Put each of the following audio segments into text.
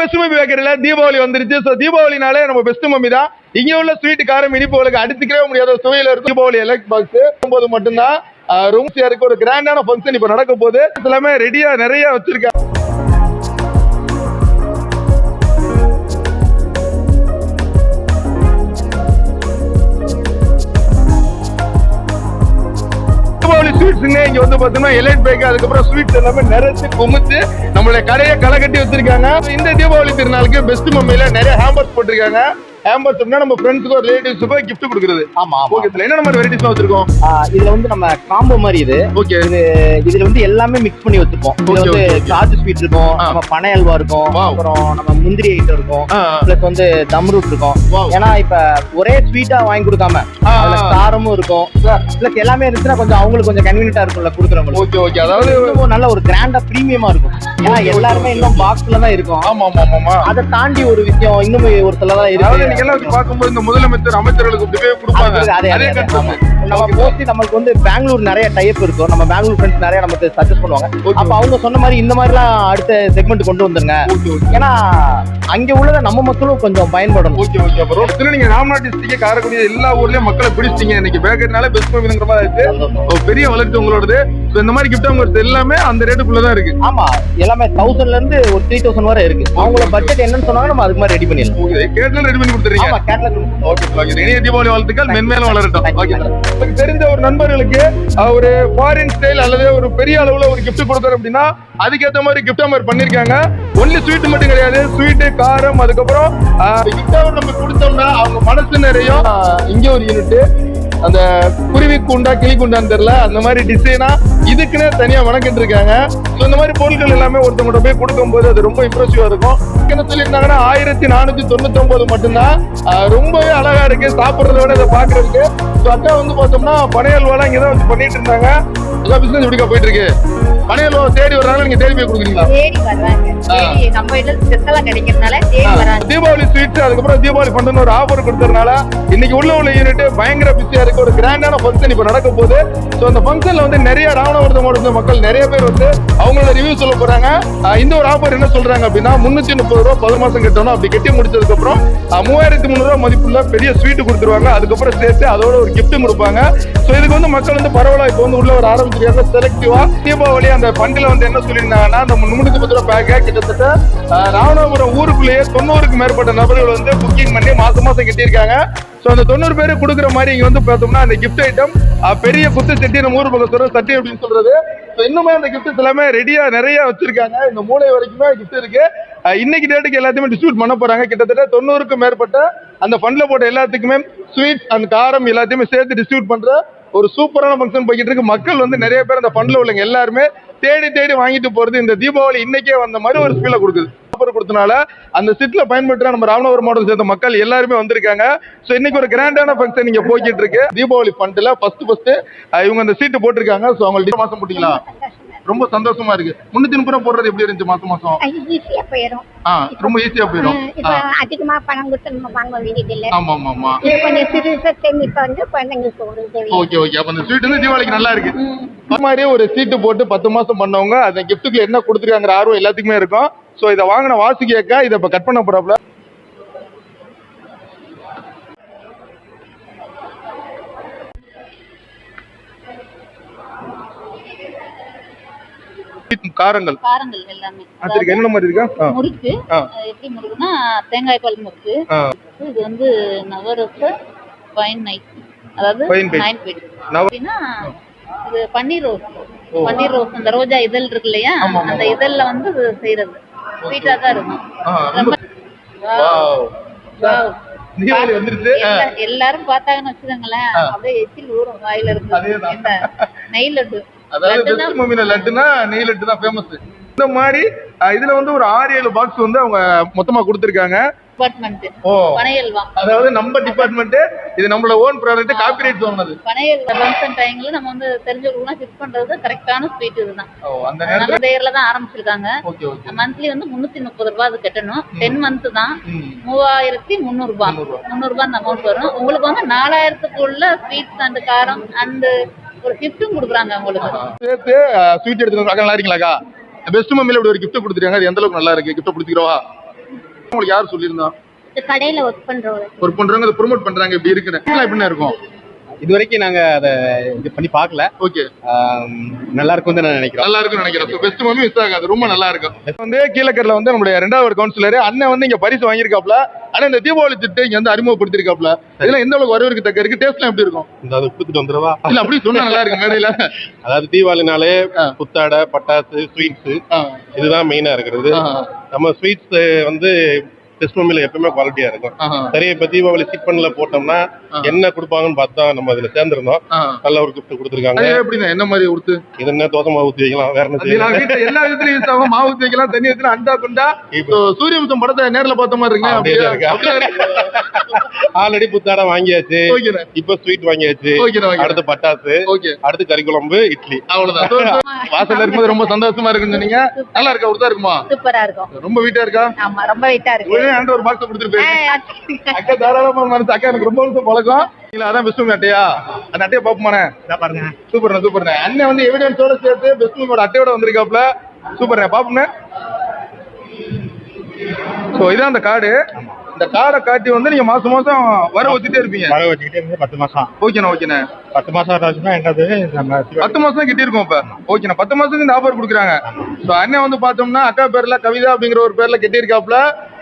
Best mummy பேக்கரியில Deepavali வந்துருச்சு. So தீபாவளினாலே நம்ம best mummy தான். இங்க உள்ள ஸ்வீட் காரம் இனிப்புகளுக்கு அடிச்சுக்கவே முடியாத சுவையில இருக்கும் தீபாவளி எலக்ட் பாக்ஸ் போது மட்டும்தான் ரூம்ஸ் இருக்கு ஒரு கிராண்டான ஃபங்க்ஷன் இப்ப நடக்க போகுது. எல்லாமே ரெடியா நிறைய வச்சிருக்காங்க இன்னைக்கு வந்து பாத்தீங்கன்னா எலைட் பேக் அதுக்கப்புறம் ஸ்வீட்ஸ் எல்லாமே நிறைச்சு குமிச்சு நம்மளுடைய கடையை களை கட்டி வச்சிருக்காங்க. இந்த தீபாவளி திருநாளுக்கு பெஸ்ட் மம்மியில நிறைய ஹேம்பர்ஸ் போட்டிருக்காங்க. ஹேம்பர்ஸ் நம்ம ஃப்ரெண்ட்ஸுக்கோ ரிலேட்டிவ்ஸுக்கோ gift கொடுக்குறது. ஆமா ஓகே இதுல என்ன மாதிரி வெரைட்டிஸ் வச்சிருக்கோம்? இதுல வந்து நம்ம காம்போ மாதிரி இது. ஓகே இது இதுல வந்து எல்லாமே மிக்ஸ் பண்ணி வச்சிருப்போம். இதுல வந்து. காஜு ஸ்வீட் இருக்கும். நம்ம பனை அல்வா இருக்கும். அப்புறம் நம்ம முந்திரி ஐட்டம் இருக்கும் பிளஸ் வந்து தம்ரூட் இருக்கும். Wow. ஏன்னா இப்ப ஒரே ஸ்வீட்டா வாங்கி கொடுக்காம. காரமும் இருக்கும். பிளஸ் எல்லாமே இருந்துச்சுன்னா கொஞ்சம் அவங்களுக்கு கொஞ்சம் கன்வீனியன்டா இருக்கும்ல கொடுக்குறவங்களுக்கு. ஓகே ஓகே அதாவது நல்ல ஒரு கிராண்டா பிரீமியமா இருக்கும். ஏன்னா எல்லாருமே இன்னும் பாக்ஸ்ல தான் இருக்கும். ஆமா ஆமா ஆமா அதை தாண்டி ஒரு விஷயம் இன்னும் ஒரு சில தான் இருக்கு நீங்க எல்லாம் பார்க்கும்போது இந்த முதலமைச்சர் அமைச்சர்களுக்கு இப்படியே கொடுப்பாங்க. அதே. நம்ம மோஸ்ட்லி நம்மளுக்கு வந்து பெங்களூர் நிறைய டைப் இருக்கும். நம்ம பெங்களூர் ஃப்ரெண்ட்ஸ் நிறைய நமக்கு சஜஸ்ட் பண்ணுவாங்க. அப்ப அவங்க சொன்ன மாதிரி இந்த மாதிரிலாம் அடுத்த செக்மெண்ட் கொண்டு வந்துருங்க. ஏன்னா அங்க உள்ளதை நம்ம மக்களும் கொஞ்சம் பயன்படணும். ஓகே ஓகே அப்புறம் ரோட்ல நீங்க ராம்நாத் டிஸ்ட்ரிக்ட் காரக்குடி எல்லா ஊர்லயும் மக்களை பிடிச்சிட்டீங்க. இன்னைக்கு பேக்கர்னால பெஸ்ட் மூவிங்கிற மாதிரி ஒரு பெரிய வளர்ச்சி உங்களோடது. இந்த மாதிரி கிஃப்ட் அவங்க எல்லாமே அந்த ரேட்டுக்குள்ள தான் இருக்கு. ஆமா. எல்லாமே தௌசண்ட்ல இருந்து ஒரு த்ரீ தௌசண்ட் வரை இருக்கு. அவங்களோட பட்ஜெட் என்னன்னு சொன்னாங்க நம்ம அதுக்கு மாதிரி ரெடி பண்ணிடலாம். ஓகே கேட்கல ரெடி பண்ணி கொடுத்துறீங்க ஓகே ஓகே இனிய தீபாவளி வாழ்த்துக்கள். மென்மேலும் வளரட்டும். ஓகே தெரிஞ்ச ஒரு நண்பர்களுக்கு ஒரு ஃபாரின் ஸ்டைல் அல்லது ஒரு பெரிய அளவுல ஒரு gift கொடுக்குறோம் அப்படின்னா அதுக்கேற்ற மாதிரி gift மாதிரி பண்ணிருக்காங்க. ஒன்லி ஸ்வீட் மட்டும் கிடையாது. ஸ்வீட் காரம் அதுக்கப்புறம் கிஃப்ட் நம்ம கொடுத்தோம்னா அவங்க மனசு நிறைய இங்க ஒரு யூனிட் அந்த குருவி குண்டா கிளி குண்டான்னு தெரியல அந்த மாதிரி டிசைனா இதுக்குன்னே தனியா வணக்கிட்டு இருக்காங்க இந்த மாதிரி பொருட்கள் எல்லாமே ஒருத்தவங்கிட்ட போய் கொடுக்கும்போது அது ரொம்ப இம்ப்ரெசிவா இருக்கும். என்ன சொல்லியிருந்தாங்கன்னா ஆயிரத்தி நானூத்தி தொண்ணூத்தி ஒன்பது மட்டும்தான். ஆஹ் ரொம்பவே அழகா இருக்கு. சாப்பிடுறத விட இதை பாக்குறதுக்கு ஸோ அக்கா வந்து பார்த்தோம்னா பனையல்வாலாம் இங்கே தான் வச்சு பண்ணிட்டு இருந்தாங்க. அதான் பிசினஸ் எப்படிக்கா போயிட்டு இருக்கு பனையல்வா தேடி வர்றாங்க நீங்க தேடி போய் கொடுக்குறீங்களா? தேடி வர்றாங்க தேடி நம்ம வீட்டுல ஸ்பெஷலா கிடைக்கிறதுனால தேடி வராங்க. தீபாவளி ஸ்வீட்ஸ் அதுக்கப்புறம் தீபாவளி ஃபண்ட்னு ஒரு ஆஃபர் கொடுத்ததுனால இன்னைக்கு உள்ள உள்ள யூனிட் பயங்கர பிஸியா இருக்கு. ஒரு கிராண்டான ஃபங்க்ஷன் இப்போ நடக்க போகுது. ஸோ அந்த ஃபங்க்ஷன்ல வந்து நிறைய ராமநாதபுரத்தை மாவட்டத்து மக்கள் நிறைய பேர் வந்து அவங்களோட ரிவ்யூ சொல்ல போறாங்க. இந்த ஒரு ஆஃபர் என்ன சொல்றாங்க அப்படின்னா முன்னூத்தி முப்பது ரூபா பது மாசம் கட்டணும். அப்படி கட்டி முடிச்சதுக்கு அப்புறம் மூவாயிரத்தி முந்நூறு ரூபா மதிப்புள்ள பெரிய ஸ்வீட் கொடுத்துருவாங்க. அதுக்கப்புறம் சேர்த்து அதோட ஒரு கிஃப்ட்டும் கொடுப்பாங்க. ஸோ இதுக்கு வந்து மக்கள் வந்து பரவாயில்ல இப்போ வந்து உள்ள ஒரு ஆரம்பிச்சிருக்காங்க. செலக்டிவா தீபாவளி அந்த பண்டில் வந்து என்ன சொல்லியிருந்தாங்கன்னா அந்த முன்னூத்தி பத்து ரூபா பேக்கை கிட்டத்தட்ட ராமநாதபுரம் ஊருக்குள்ளேயே தொண்ணூறுக்கு மேற்பட்ட நபர்கள் வந்து புக்கிங் பண்ணி மாசம் மாசம் கட்டியிருக்காங்க. ஸோ அந்த தொண்ணூறு பேர் கொடுக்குற மாதிரி இங்கே வந்து பார்த்தோம்னா அந்த கிஃப்ட் ஐட்டம் பெரிய குத்து சட்டி நம்ம ஊர் பக்கம் சட்டி அப்படின்னு சொல்றது. இன்னுமே அந்த கிஃப்ட்ஸ் எல்லாமே ரெடியா நிறைய வச்சிருக்காங்க. இந்த மூளை வரைக்குமே கிஃப்ட் இருக்கு. இன்னைக்கு டேட்டுக்கு எல்லாத்தையுமே டிஸ்ட்ரிபியூட் பண்ண போறாங்க. கிட்டத்தட்ட தொண்ணூறுக்கும் மேற்பட்ட அந்த ஃபண்ட்ல போட்ட எல்லாத்துக்குமே ஸ்வீட் அந்த காரம் எல்லாத்தையுமே சேர்த்து டிஸ்ட்ரிபியூட் பண்ற ஒரு சூப்பரான ஃபங்க்ஷன் போய்கிட்டு இருக்கு. மக்கள் வந்து நிறைய பேர் அந்த ஃபண்ட்ல உள்ளவங்க எல்லாருமே தேடி தேடி வாங்கிட்டு போறது இந்த தீபாவளி இன்னைக்கே வந்த மாதிரி ஒரு ஃபீலை கொடுக்குது. ஆஃபர் கொடுத்தனால அந்த சிட்ல பயன்படுத்துற நம்ம ராமநாதபுரம் மாவட்டம் சேர்ந்த மக்கள் எல்லாருமே வந்திருக்காங்க. ஸோ இன்னைக்கு ஒரு கிராண்டான ஃபங்க்ஷன் இங்க போய்கிட்டு இருக்கு. தீபாவளி ஃபண்ட்ல ஃபர்ஸ்ட் ஃபர்ஸ்ட் இவங்க அந்த சீட்டு போட்டிருக்காங்க. ஸோ அவங்களுக்கு மாசம் போட்டீங்களா? ரொம்ப சந்தோஷமா இருக்கு. முன்னூத்தி முப்பது போடுறது எப்படி இருந்துச்சு மாசம் மாசம்? ஈஸியா போயிடும் ரொம்ப ஈஸியா போயிடும் அதிகமா பணம் கொடுத்து நம்ம வாங்க வேண்டியது இல்ல. ஆமா ஆமா ஆமா. கொஞ்சம் சிறுசா சேமிப்பா வந்து குழந்தைங்களுக்கு ஒரு ஓகே ஓகே அப்ப அந்த ஸ்வீட் வந்து தீபாவளிக்கு நல்லா இருக்கு. அது மாதிரியே ஒரு சீட்டு போட்டு பத்து மாசம் பண்ணவங்க அந்த கிஃப்ட்டுக்கு என்ன கொடுத்துருக்காங்கிற ஆர்வம் எல்லாத்துக்குமே இருக்கும். ஸோ இதை வாங்கின வாசுகி அக்கா இதை இப்போ கட் பண்ண போறாப்ல காரங்கள். காரங்கள் எல்லாமே. அதுக்கு என்ன மாதிரி இருக்கா. முறுக்கு. எப்படி முறுக்குன்னா தேங்காய் பால் முறுக்கு. இது வந்து நவரச பைன் நைட் அதாவது. நைன் பெட் அப்படின்னா இது பன்னீர் ரோஸ் பன்னீர் ரோஸ் அந்த ரோஜா இதழ் இருக்கு இல்லையா. அந்த இதழ்ல வந்து செய்யறது ஸ்வீட்டா தான் இருக்கும். தீபாவளி வந்துருச்சு. எல்லாரும் பார்த்தாங்கன்னு வச்சுக்கோங்களேன். அப்படியே எச்சில் ஊறும் வாயில இருந்து. நெய் லட்டு. அதாவது லட்டுனா நெய் லட்டு தான் ஃபேமஸ் இந்த மாதிரி இதுல வந்து ஒரு ஆறு ஏழு பாக்ஸ் வந்து அவங்க மொத்தமா கொடுத்துருக்காங்க. டிபார்ட்மெண்ட் ஓ. பனையல்வா அதாவது நம்ம டிபார்ட்மெண்ட் இது நம்மளோட ஓன் ப்ராடக்ட் காப்பிரைட் வாங்கினது. பனையல் ஃபங்க்ஷன் டைம்ல நம்ம வந்து தெரிஞ்சவங்களுக்குலாம் ஃபிக்ஸ் பண்றது கரெக்டான ஸ்வீட் இதுதான். ஓ அந்த நேரத்துல? பேர்ல தான் ஆரம்பிச்சிருக்காங்க. மந்த்லி வந்து முன்னூத்தி முப்பது ரூபாய் அது கட்டணும். டென் மந்த் தான். மூவாயிரத்தி முந்நூறு ரூபாய் முந்நூறு ரூபாய் அந்த அமௌண்ட் வரும். உங்களுக்கு வந்து நாலாயிரத்துக்குள்ள ஸ்வீட்ஸ் அண்ட் காரம் அண்ட் ஒரு கிஃப்ட்டும் கொடுக்குறாங்க உங்களுக்கு. சேர்த்து ஸ்வீட் எடுத்து அக்கா நல்லா இருக்கீங்களாக்கா? பெஸ்ட் மம்மில இப்படி ஒரு gift கொடுத்துருக்காங்க. அது எந்த அளவுக்கு நல்லா இருக்கு? கிஃப்ட் கொடுத்துக்கிறவா? உங்களுக்கு யார் சொல்லியிருந்தா? இந்த கடையில ஒர்க் பண்றவங்க. ஒரு பண்றவங்க அதை ப்ரோமோட் பண்றாங்க இப்படி இருக்குன்னு. எப்படின்னா இருக்கும்? இது வரைக்கும் நாங்க அதை இது பண்ணி பார்க்கல. ஓகே நல்லா இருக்கும் நான் நினைக்கிறோம். நல்லா இருக்கும்னு நினைக்கிறேன் பெஸ்ட் மம்மி மிஸ் ஆகாது. ரொம்ப நல்லா இருக்கும். வந்து கீழக்கரில் வந்து நம்மளுடைய ரெண்டாவது கவுன்சிலர் அண்ணன் வந்து இங்க பரிசு வாங்கியிருக்காப்ல ஆனா இந்த தீபாவளி திட்டு இங்க வந்து அறிமுகப்படுத்திருக்காப்ல இதெல்லாம் எந்த அளவுக்கு வரவேற்கு தக்க இருக்கு? டேஸ்ட்லாம் எப்படி இருக்கும்? இந்த அது கொடுத்துட்டு வந்துடவா? இல்ல அப்படி சொன்னா நல்லா இருக்கு மேடையில அதாவது தீபாவளினாலே. புத்தாடை பட்டாசு ஸ்வீட்ஸ் இதுதான் மெயினா இருக்கிறது. நம்ம ஸ்வீட்ஸ் வந்து மம்மில எப்பவுமே குவாலிட்டியா இருக்கும். சரி இப்ப தீபாவளி சீட் பண்ணல போட்டோம்னா. என்ன கொடுப்பாங்கன்னு பார்த்தா நம்ம அதுல சேர்ந்திருந்தோம். நல்ல ஒரு gift கொடுத்துருக்காங்க. அது எப்படிண்ணா? என்ன மாதிரி கொடுத்து இது என்ன? தோசை மாவு ஊத்தி வைக்கலாம் வேற என்ன எல்லா விதத்துலயும் யூஸ் ஆகும். மாவு ஊத்தி வைக்கலாம் தண்ணி ஊத்தலாம் அண்டா குண்டா. இப்ப- So, சூரியவம்சம் படத்தை நேர்ல பார்த்த மாதிரி இருக்குங்க அப்படியே இருக்கு. ஆல்ரெடி புத்தாடை வாங்கியாச்சு. இப்ப ஸ்வீட் வாங்கியாச்சு. அடுத்து பட்டாசு. ஓகே அடுத்து கறி குழம்பு இட்லி. அவ்வளவுதான். வாசல்ல இருக்கும்போது ரொம்ப சந்தோஷமா இருக்குன்னு சொன்னீங்க. நல்லா இருக்கா? ஒருத்தா இருக்குமா? சூப்பரா இருக்கும். ரொம்ப வீட்டா இருக்கா? ஆமா ரொம்ப வெயிட்டா இருக்கு. ஒரே பாக்ஸ் கொடுத்துட்டு அக்கா தாராளமா மனசு. அக்கா எனக்கு ரொம்ப வருஷம் பழக்கம். இல்ல அதான் பெஸ்ட் அட்டையா? அந்த அட்டையை பாப்போமாண்ணே பாருங்க. சூப்பர்ண்ணே சூப்பர்ண்ணே அண்ணன் வந்து எவிடன்ஸோட சேர்த்து மூவியோட அட்டையோட வந்திருக்காப்ல சூப்பர்ண்ணே பாப்போம்ண்ணே ஸோ இதான் அந்த கார்டு. இந்த கார்டை காட்டி வந்து நீங்க மாசம் மாசம் வர வச்சுட்டே இருப்பீங்க. வர வச்சுக்கிட்டே இருந்து பத்து மாசம். ஓகேண்ணா ஓகேண்ணே பத்து மாசம் ஆச்சுன்னா என்னது? பத்து மாசம் தான் கிட்டிருக்கோம் இப்ப. ஓகேண்ணா பத்து மாசத்துக்கு இந்த ஆஃபர் கொடுக்குறாங்க. ஸோ அண்ணன் வந்து பார்த்தோம்னா அக்கா பேர்ல கவிதா அப்படிங்கிற ஒரு பேர்ல கட்டியிருக்காப்ல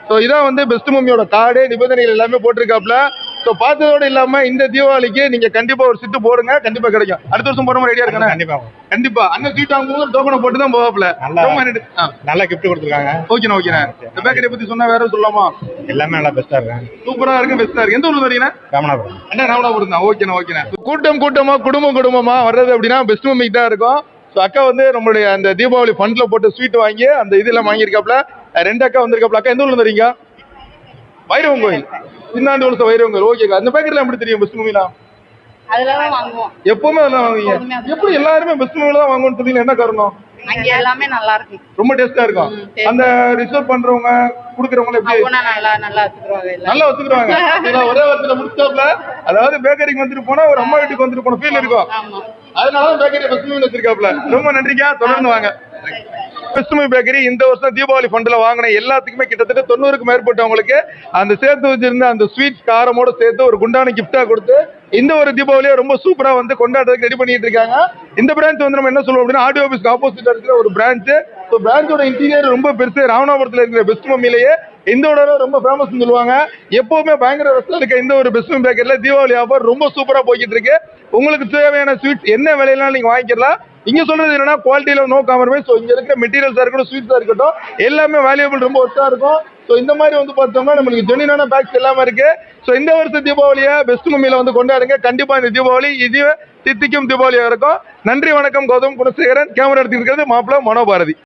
ஸோ இதான் வந்து பெஸ்ட் மம்மியோட கார்டு நிபந்தனைகள் எல்லாமே போட்டிருக்காப்ல ஸோ பார்த்ததோட இல்லாம இந்த தீபாவளிக்கு நீங்க கண்டிப்பா ஒரு சிட்டு போடுங்க கண்டிப்பா கிடைக்கும். அடுத்த வருஷம் போற மாதிரி ஐடியா இருக்கானே கண்டிப்பா கண்டிப்பா. அண்ணன் சீட் வாங்கும்போது டோக்கனை போட்டு தான் போவாப்ல நல்லா. கிஃப்ட் கொடுத்துருக்காங்க. ஓகேண்ணா ஓகேண்ணா இந்த பேக்கரியை பத்தி சொன்னா வேற சொல்லலாமா? எல்லாமே நல்லா பெஸ்டா இருக்காங்க சூப்பரா இருக்கு பெஸ்டா இருக்கு. எந்த ஊர்ல வரீங்கண்ணா? ராமநாதபுரம். அண்ணா ராமநாதபுரம் தான் ஓகேண்ணா ஓகேண்ணா கூட்டம் கூட்டமா குடும்பம் குடும்பமா வர்றது அப்படின்னா பெஸ்ட் மம்மிக்கு தான் இருக்கும். ஸோ அக்கா வந்து நம்மளுடைய அந்த தீபாவளி ஃபண்ட்ல போட்டு ஸ்வீட் வாங்கி அந்த இதெல்லாம் வாங்கியிருக்காப்ல ரெண்டு அக்கா வந்திருக்காப்ல அக்கா எந்த ஊர்ல வரீங்க? வைரவன் கோயில். சின்னாண்டு உலச வைரவன் கோயில். ஓகேக்கா அந்த பேக்கரில எப்படி தெரியும் பெஸ்ட் வாங்குவோம். எப்பவுமே அதெல்லாம் வாங்குவீங்க? எப்படி எல்லாருமே பெஸ்ட் மம்மில தான் வாங்குவோம்னு சொன்னீங்க என்ன காரணம்? அங்க எல்லாமே நல்லா இருக்கு ரொம்ப டேஸ்டா இருக்கும். அந்த ரிசர்வ் பண்றவங்க குடுக்கறவங்க நல்லா நல்லா வச்சுக்கிறாங்க ஒரே முடிச்சாப்ல அதாவது பேக்கரிக்கு வந்துட்டு போனா ஒரு அம்மா வீட்டுக்கு வந்துட்டு போன ஃபீல் இருக்கும். அதனாலதான் பேக்கரி பெஸ்ட் வச்சிருக்காப்ல ரொம்ப நன்றிக்கா. தொடர்ந்து வாங்க. பெஸ்ட் பேக்கரி இந்த வருஷம் தீபாவளி ஃபண்டில் வாங்கின எல்லாத்துக்குமே கிட்டத்தட்ட தொண்ணூறுக்கு மேற்பட்டவங்களுக்கு அந்த சேர்த்து வச்சிருந்த அந்த ஸ்வீட் காரமோட சேர்த்து ஒரு குண்டான கிஃப்டா கொடுத்து இந்த ஒரு தீபாவளியை ரொம்ப சூப்பரா வந்து கொண்டாடுறதுக்கு ரெடி பண்ணிட்டு இருக்காங்க. இந்த பிரான்ச் வந்து நம்ம என்ன சொல்லுவோம் அப்படின்னா ஆடியோ ஆஃபீஸ்க்கு ஆப்போசிட் இருக்கிற ஒரு பிரான்ச் ஸோ பிரான்ச்சோட இன்டீரியர் ரொம்ப பெருசு. ராமநாபுரத்தில் இருக்கிற பெஸ்ட் மம்மிலேயே இந்த ஒரு ரொம்ப ஃபேமஸ் சொல்லுவாங்க. எப்பவுமே பயங்கர ரசம் இருக்க இந்த ஒரு பெஸ்ட் பேக்கரில் தீபாவளி ஆஃபர் ரொம்ப சூப்பராக போய்கிட்டு இருக்கு உங்களுக்கு தேவையான ஸ்வீட்ஸ் என்ன விலையெல்லாம் நீங்கள் வாங்கிக்கலாம். இங்க சொல்றது என்னன்னா குவாலிட்டியில நோ காம்ப்ரமைஸ் ஸோ இங்க இருக்கிற மெட்டீரியல்ஸா இருக்கட்டும் ஸ்வீட்ஸா இருக்கட்டும் எல்லாமே வேல்யூபிள் ரொம்ப ஒர்த்தா இருக்கும். ஸோ இந்த மாதிரி வந்து பார்த்தோம்னா நம்மளுக்கு ஜெனினான பேக்ஸ் எல்லாமே இருக்கு. ஸோ இந்த வருஷம் தீபாவளியை பெஸ்ட் மம்மியில வந்து கொண்டாடுங்க. கண்டிப்பா இந்த தீபாவளி இதுவே தித்திக்கும் தீபாவளியா இருக்கும். நன்றி வணக்கம். கௌதம் குணசேகரன். கேமரா எடுத்துக்கிறது மாப்பிள்ள மனோபாரதி.